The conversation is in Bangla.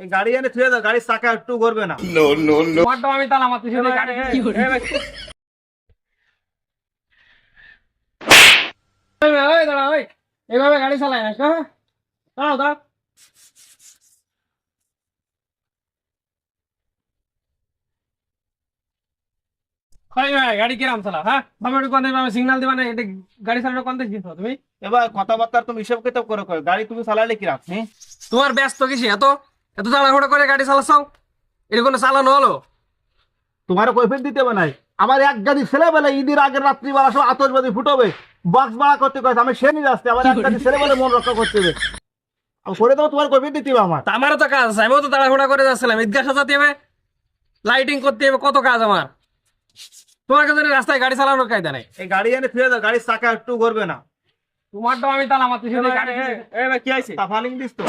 এই গাড়ি এনে থুয়ে দাও গাড়ির চাকা একটু করবে না। আমি গাড়ি ভাই, ওই দাঁড়া, ওই। এইভাবে গাড়ি চালায় না হ্যাঁ? দাঁড়াও দাঁড়াও। ভাই ভাই গাড়ি কিরাম চালা হ্যাঁ? একটু কোন সিগন্যাল দিবা না এটা গাড়ি চালানো কোন তুমি? এবার কথাবার্তা তুমি হিসাব কিতাব করে গাড়ি তুমি চালালে কি রাখ হুম? তোমার ব্যস্ত কিসে এত? এত তাড়াহুড়ো করে গাড়ি চালাচ্ছাও? এটা কোনো চালানো হলো? তোমার কৈফিয়ত দিতে হবে নাই। আমার এক গাড়ি ছেলেবেলা ঈদের আগের রাত্রিবেলা সব আতসবাজি ফুটবে। বক্স ভাড়া করতে কয়েছে আমি সে নিয়ে আসতে আমার এক গাড়ি ছেলেবেলা মন রক্ষা করতে হবে। আমি করে দেবো তোমার কৈফিয়ত দিতে হবে আমার। আমারও তো কাজ আছে আমিও তো তাড়াহুড়া করে যাচ্ছিলাম। ঈদগাহ সাজাতে হবে লাইটিং করতে হবে কত কাজ আমার? তোমার কাছে রাস্তায় গাড়ি চালানোর কায়দা নেই। এই গাড়ি এনে থুয়ে দাও গাড়ির চাকা একটু করবে না। তোমারটাও আমি গাড়ি এই ভাই কি আছে তাফালিং দিস তো।